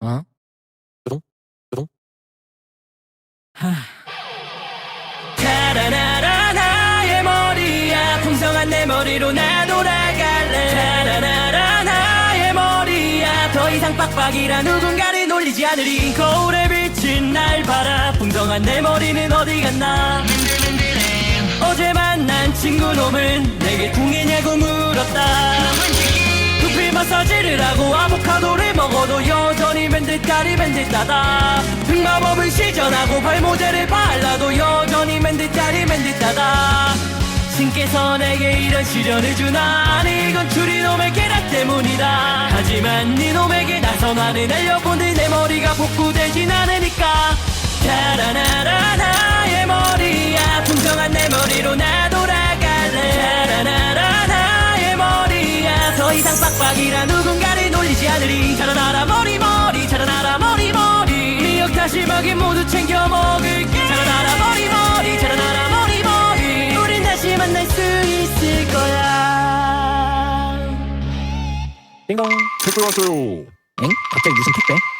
어? 뚜둥, 뚜둥. 하. 타라라라 나의 머리야 풍성한 내 머리로 나 돌아갈래 타라라라 나의 머리야 더 이상 빡빡이라 누군가를 놀리지 않으리 거울에 비친 날 봐라 풍성한 내 머리는 어디 갔나 어제 만난 친구 놈은 내게 궁이냐고 물었다 두피 마사지를 하고 아보카도를 먹어도 여전히 맨듯다리 맨듯하다. 흑마법을 시전하고 발모제를 발라도 여전히 맨듯다리 맨듯하다. 신께서 내게 이런 시련을 주나? 아니 이건 추리놈의 계략 때문이다. 하지만 니놈에게 나선화를 알려본들 내 머리가 복구되진 않으니까. 타라나라 나의 머리야. 풍성한 내 머리로 나 돌아갈래 타라나라 나의 머리야. 더 이상 빡빡이라 누군가를 놀리지 않으리. 자라나라 자라나라 머리 다시마기 모두 챙겨 먹을게 자라나라 머리 머리 자라나라 머리 머리 우린 다시 만날 수 있을 거야 띵동. 택배 왔어요. 엥? 갑자기 무슨 택배?